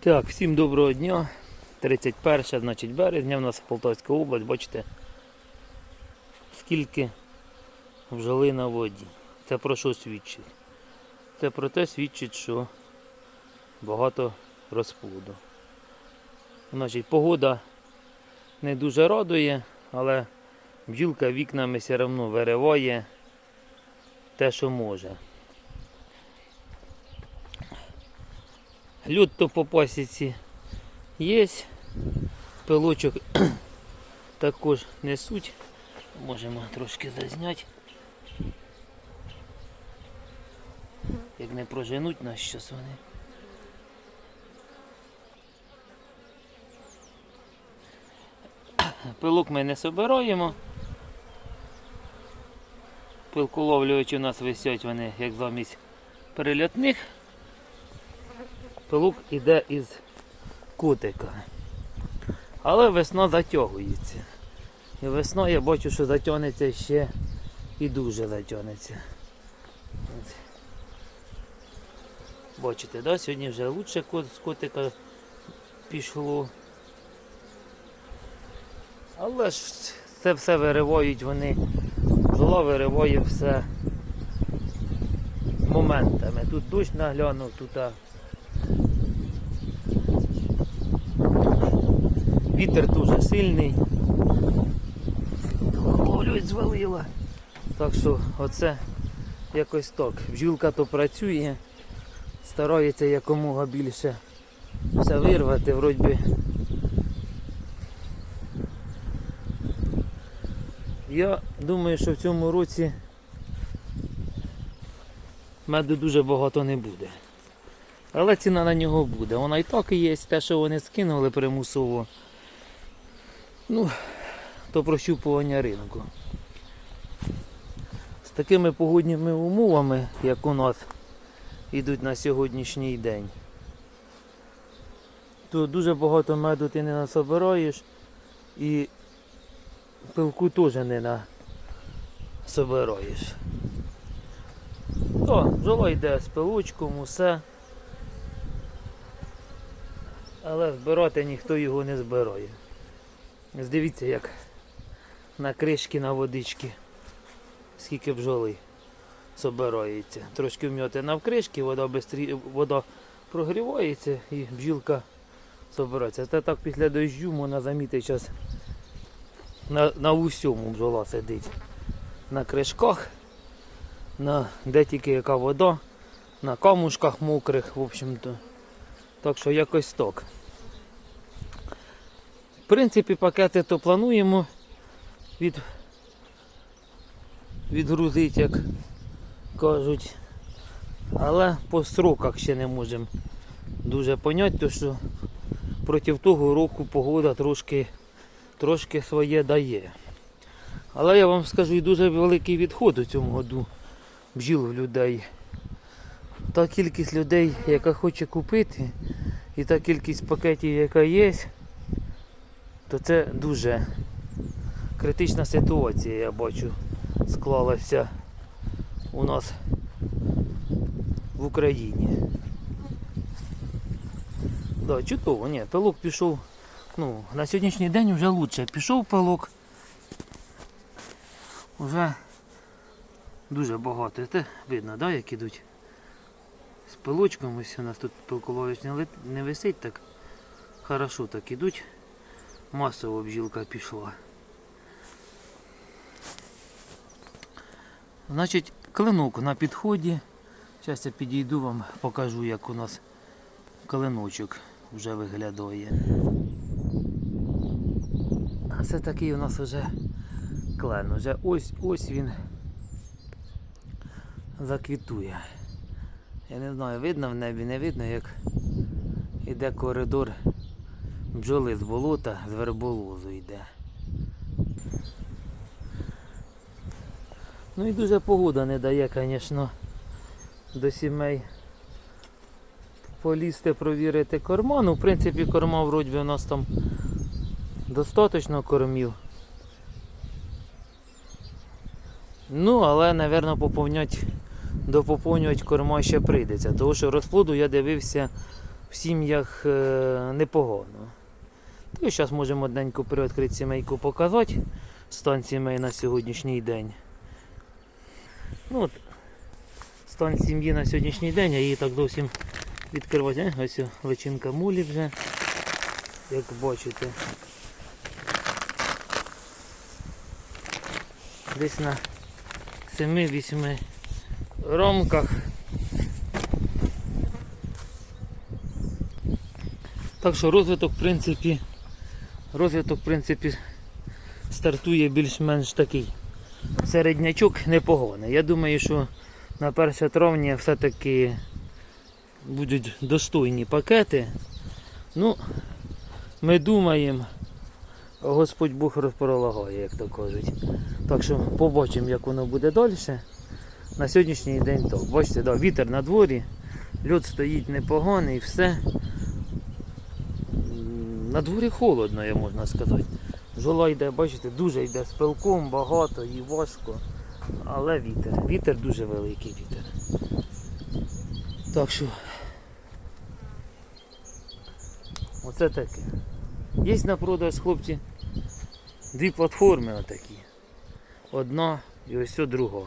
Так, всім доброго дня. 31 значить, березня, в нас Полтавська область, бачите, скільки бджоли на воді. Це про що свідчить? Це про те свідчить, що багато розплоду. Значить, погода не дуже радує, але бджілка вікнами все одно вириває те, що може. Люд то по пасіці є. Пилочок також несуть. Можемо трошки зазняти. Як не проженуть нас щас вони. Пилок ми не собираємо. Пилколовлювачі у нас висять вони як замість перельотних. Пилок іде із кутика. Але весна затягується. І весна я бачу, що затягнеться ще і дуже затягнеться. Бачите, да? сьогодні вже лучше з котика пішло. Але ж це все виривають вони. Зло вириває все моментами. Тут дощ наглянув, тут Вітер дуже сильний. Ловлюсь звалила. Так що оце якось так. Бджілка то працює, старається якомога більше все вирвати, вроді. Я думаю, що в цьому році меду дуже багато не буде. Але ціна на нього буде. Вона і так і є, те, що вони скинули примусово. Ну, то прощупування ринку. З такими погодніми умовами, як у нас йдуть на сьогоднішній день, то дуже багато меду ти не насобираєш і пилку теж не насобираєш. То, бджола йде з пилочком, усе. Але збирати ніхто його не збирає. Ось Дивіться, як на кришки на водички, скільки бджоли собирається. Трошки вм'яти навкришки, вода бистрі... вода прогрівається і бджілка собирається. Це так після дощу можна замітити зараз на, на усьому бджола сидить. На кришках, на де тільки яка вода, на камушках мокрих, в общем-то. Так що якось так. В принципі, пакети то плануємо від, відгрузити, як кажуть. Але по сроках ще не можемо дуже поняти, тому що проти того року погода трошки, трошки своє дає. Але я вам скажу, і дуже великий відход у цьому году бджіл в людей. Та кількість людей, яка хоче купити, і та кількість пакетів, яка є, то це дуже критична ситуація, я бачу, склалася у нас в Україні. Да, чудово, ні, пилок пішов. Ну, на сьогоднішній день вже лучше. Пішов пилок. Уже дуже багато. Це видно, да, як ідуть з пилочком. Ось у нас тут лет- не висить так. Хорошо так ідуть. Масово бджілка пішла. Значить, клинок на підході. Зараз я підійду вам, покажу, як у нас клиночок вже виглядає. А це такий у нас вже клен. Уже ось ось він заквітує. Я не знаю, видно в небі, не видно, як іде коридор бджоли з болота, з верболозу йде. Ну і дуже погода не дає, звісно, до сімей полізти провірити корма. Ну, в принципі, корма вроді у нас там достатньо кормів. Ну, але, напевно, поповнять, допоповнювати корма ще прийдеться. Тому що розплоду я дивився в в сім'ях е, непогано. То зараз можемо одненько приоткрити сімейку показати. Стан сімей на сьогоднішній день. Ну, от, стан сім'ї на сьогоднішній день, я її так зовсім відкривати. Ось личинка мулі вже, як бачите. Десь на 7-8 рамках. Так що розвиток, в принципі, розвиток, в принципі, стартує більш-менш такий. Середнячок непоганий. Я думаю, що на 1 травня все-таки будуть достойні пакети. Ну, ми думаємо, Господь Бог розпролагає, як то кажуть. Так що побачимо, як воно буде далі. На сьогоднішній день так. Бачите, да, вітер на дворі, льод стоїть непоганий, все. На дворі холодно, я можна сказати. Жола йде, бачите, дуже йде з пилком, багато і важко. Але вітер. Вітер дуже великий вітер. Так що. Оце таке. Є на продаж, хлопці, дві платформи отакі. Одна і ось друга.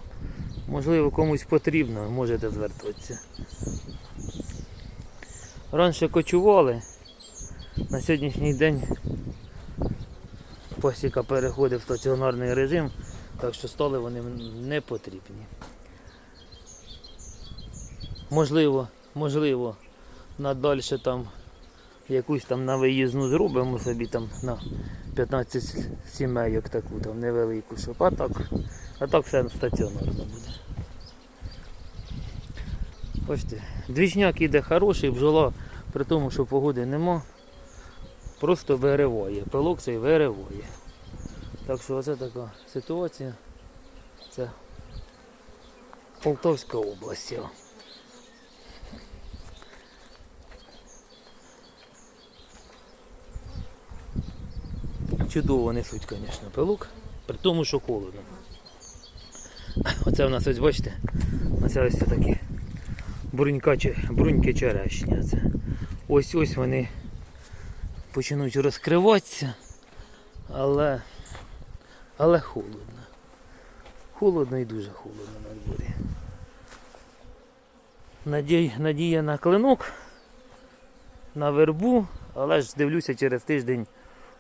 Можливо, комусь потрібно, можете звертатися. Раніше кочували, на сьогоднішній день посіка переходить в стаціонарний режим, так що стали вони не потрібні. Можливо, можливо, надальше там якусь там на виїзну зробимо собі там на 15 сімейок таку там невелику, щоб а так, а так все стаціонарно буде. Бачите, двічняк іде хороший, бджола, при тому, що погоди нема, просто вириває. Пилок цей вириває. Так що оце така ситуація. Це Полтавська область. Чудово несуть, звісно, пилок, при тому, що холодно. Оце у нас ось бачите, оце ось такі бруньки черешні. Ось ось вони почнуть розкриватися, але, але холодно. Холодно і дуже холодно на дворі. Надій, надія на клинок, на вербу, але ж дивлюся через тиждень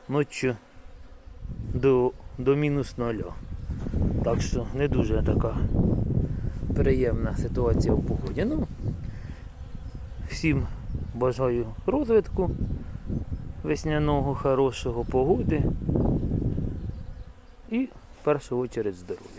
ночі до, до мінус ноля. Так що не дуже така приємна ситуація в погоді. Ну, всім бажаю розвитку, весняного, хорошого погоди і в першу чергу здоров'я.